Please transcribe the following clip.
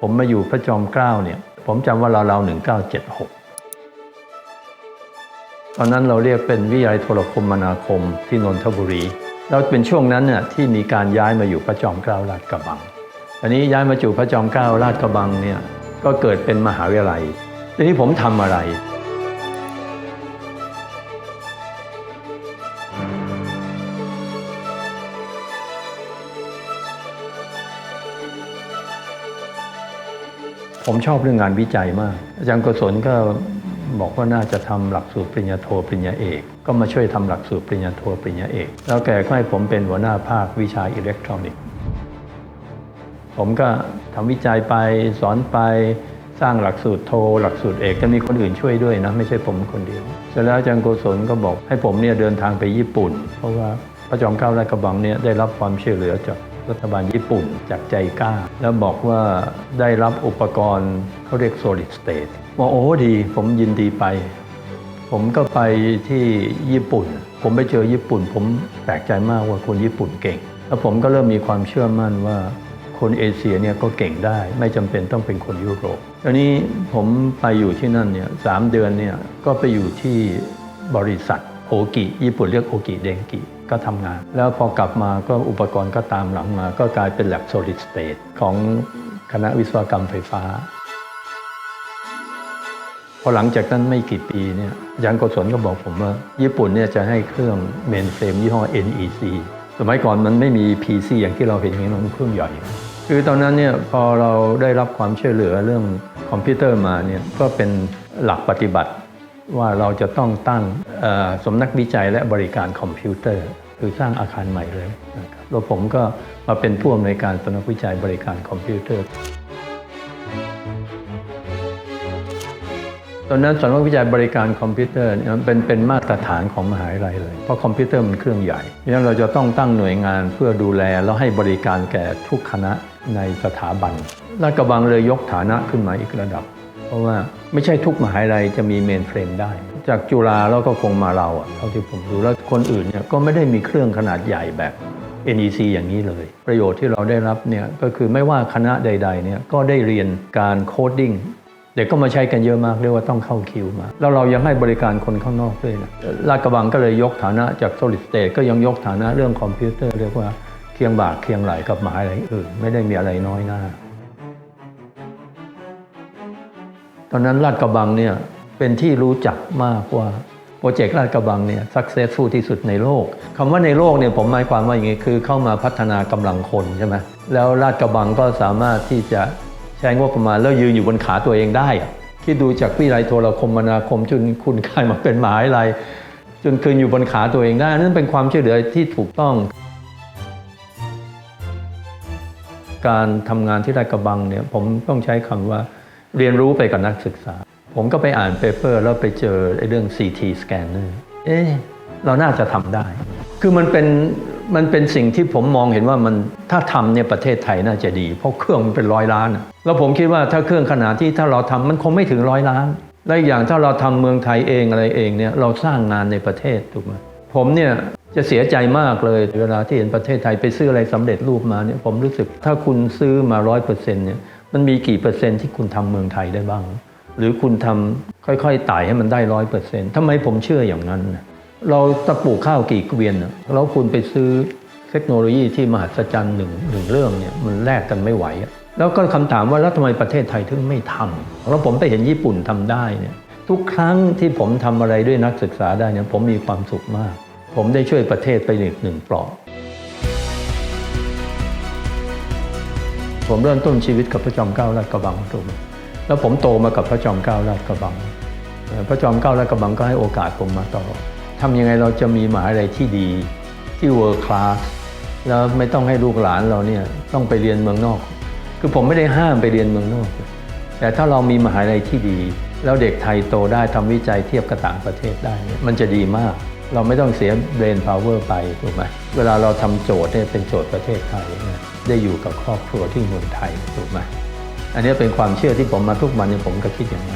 ผมมาอยู่พระจอมเกล้าเนี่ยผมจำว่าเราเราหนึ่งเก้าเจ็ดหกตอนนั้นเราเรียกเป็นวิทยาลัยโทรคมนาคมที่นนทบุรี แล้วเป็นช่วงนั้นเนี่ยที่มีการย้ายมาอยู่พระจอมเกล้าลาดกระบังอันนี้ย้ายมาอยู่พระจอมเกล้าลาดกระบังเนี่ยก็เกิดเป็นมหาวิทยาลัย ทีนี้ผมทำอะไร ผมชอบเรื่องงานวิจัยมาก อาจารย์กศลก็บอกว่าน่าจะทำหลักสูตรปริญญาโทปริญญาเอก ก็มาช่วยทำหลักสูตรปริญญาโทปริญญาเอก แล้วแกก็ให้ผมเป็นหัวหน้าภาควิชาอิเล็กทรอนิกส์ ผมก็ทำวิจัยไปสอนไปสร้างหลักสูตรโท หลักสูตรเอกจะมีคนอื่นช่วยด้วยนะ ไม่ใช่ผมคนเดียว เสร็จแล้วอาจารย์โกศลก็บอกให้ผมเนี่ยเดินทางไปญี่ปุ่น เพราะว่าพระจอมเกล้าราชกระบังเนี่ยได้รับความช่วยเหลือจาก รัฐบาลญี่ปุ่นจากใจกล้า แล้วบอกว่าได้รับอุปกรณ์เขาเรียก solid state บอกโอ้ดีผมยินดีไป ผมก็ไปที่ญี่ปุ่น ผมไปเจอญี่ปุ่น ผมแปลกใจมากว่าคนญี่ปุ่นเก่ง แล้วผมก็เริ่มมีความเชื่อมั่นว่าคนเอเชียเนี่ยก็เก่งได้ ไม่จำเป็นต้องเป็นคนยุโรปตอนนี้ผมไปอยู่ที่นั่นเนี่ยสามเดือนเนี่ยก็ไปอยู่ที่บริษัทโอกิญี่ปุ่นเรียกโอกิเดงกิ ก็ทำงาน แล้วพอกลับมาก็อุปกรณ์ก็ตามหลังมา ก็กลายเป็น lab solid state ของคณะวิศวกรรมไฟฟ้า พอหลังจากนั้นไม่กี่ปีเนี่ยย์โกศลก็บอกผมว่า ญี่ปุ่นเนี่ยจะให้เครื่องเมนเฟรมยี่ห้อ NEC สมัยก่อนมันไม่มี PC อย่างที่เราเห็นอย่างนี้มันเครื่องใหญ่ คือตอนนั้นเนี่ยพอเราได้รับความช่วยเหลือเรื่องคอมพิวเตอร์มาเนี่ยก็เป็นหลักปฏิบัติว่าเราจะต้องตั้ง สำนักวิจัยและบริการคอมพิวเตอร์ คือสร้างอาคารใหม่เลยนะครับแล้วผมก็มาเป็นผู้อำนวยการสำนักวิจัยบริการคอมพิวเตอร์ ตอนนั้นสำนักวิจัยบริการคอมพิวเตอร์เนี่ยมันเป็นเป็นมาตรฐานของมหาวิทยาลัยเลย เพราะคอมพิวเตอร์มันเครื่องใหญ่เพราะฉะนั้นเราจะต้องตั้งหน่วยงานเพื่อดูแลแล้วให้บริการแก่ทุกคณะในสถาบันลาดกระบังเลยยกฐานะขึ้นมาอีกระดับ เพราะว่าไม่ใช่ทุกมหาวิทยาลัยจะมีเมนเฟรมได้ จากจุฬาแล้วก็คงมาเราอะเท่าที่ผมดูแล้วคนอื่นเนี่ยก็ไม่ได้มีเครื่องขนาดใหญ่แบบ NEC อย่างนี้เลย ประโยชน์ที่เราได้รับเนี่ยก็คือไม่ว่าคณะใดๆเนี่ยก็ได้เรียนการโคดดิ้งเด็กก็มาใช้กันเยอะมากเรียกว่าต้องเข้าคิวมา แล้วเรายังให้บริการคนข้างนอกด้วยนะลาดกระบังก็เลยยกฐานะจาก solid state ก็ยังยกฐานะเรื่องคอมพิวเตอร์เรียกว่าเคียงบ่าเคียงไหลกับมหาอะไรอื่น ไม่ได้มีอะไรน้อยหน้า ตอนนั้นลาดกระบังเนี่ย เป็นที่รู้จักมากว่าโปรเจกต์ลาดกระบังเนี่ย successful ที่สุดในโลกคำว่าในโลกเนี่ยผมหมายความว่าอย่างนี้คือเข้ามาพัฒนากำลังคนใช่ไหมแล้วลาดกระบังก็สามารถที่จะใช้งบประมาณแล้วยืนอยู่บนขาตัวเองได้คิดดูจากวิทยาลัยโทรคมนาคมจนคุณกลายมาเป็นหมหาวิทยาลัยจนคืนอยู่บนขาตัวเองได้นั่นเป็นความช่วยเหลือที่ถูกต้อง การทำงานที่ลาดกระบังเนี่ยผมต้องใช้คำว่าเรียนรู้ไปกับนักศึกษา ผมก็ไปอ่านเปเปอร์แล้วไปเจอไอ้เรื่อง CT scanner เอ๊ะเราน่าจะทำได้ คือมันเป็นมันเป็นสิ่งที่ผมมองเห็นว่ามันถ้าทำเนี่ยประเทศไทยน่าจะดี เพราะเครื่องมันเป็นร้อยล้าน แล้วผมคิดว่าถ้าเครื่องขนาดที่ถ้าเราทำมันคงไม่ถึงร้อยล้าน และอย่างถ้าเราทำเมืองไทยเองอะไรเองเนี่ยเราสร้างงานในประเทศถูกไหมผมเนี่ยจะเสียใจมากเลยเวลาที่เห็นประเทศไทยไปซื้ออะไรสำเร็จรูปมาเนี่ยผมรู้สึกถ้าคุณซื้อมาร้อยเปอร์เซ็นต์เนี่ยมันมีกี่เปอร์เซ็นต์ที่คุณทำเมืองไทยได้บ้าง หรือคุณทำค่อยๆไต่ให้มันได้ร้อยเปอร์เซ็นต์ทำไมผมเชื่ออย่างนั้น เราตะปลูกข้าวกี่เกวียนแล้วคุณไปซื้อเทคโนโลยีที่มหัศจรรย์หนึ่งหนึ่งเรื่องเนี่ยมันแลกกันไม่ไหว แล้วก็คำถามว่าแล้วทำไมประเทศไทยถึงไม่ทำแล้วผมไปเห็นญี่ปุ่นทำได้เนี่ยทุกครั้งที่ผมทำอะไรด้วยนักศึกษาได้เนี่ยผมมีความสุขมาก ผมได้ช่วยประเทศไปหนึ่งหนึ่งเปลอกผมเริ่มต้นชีวิตกับพระจอมเกล้าลาดกระบังถูก แล้วผมโตมากับพระจอมเกล้าลาดกระบัง พระจอมเกล้าลาดกระบังก็ให้โอกาสผมมาตลอดทำยังไงเราจะมีมหาวิทยาลัยที่ดีที่ world class แล้วไม่ต้องให้ลูกหลานเราเนี่ยต้องไปเรียนเมืองนอก คือผมไม่ได้ห้ามไปเรียนเมืองนอก แต่ถ้าเรามีมหาวิทยาลัยที่ดี แล้วเด็กไทยโตได้ทำวิจัยเทียบกับต่างประเทศได้ มันจะดีมาก เราไม่ต้องเสีย brain power ไปถูกไหมเวลาเราทำโจทย์เนี่ยเป็นโจทย์ประเทศไทยเนี่ยได้อยู่กับครอบครัวที่เมืองไทยถูกไหม อันนี้เป็นความเชื่อที่ผมมาทุกวันนี่ยผมก็คิดอย่างนั้น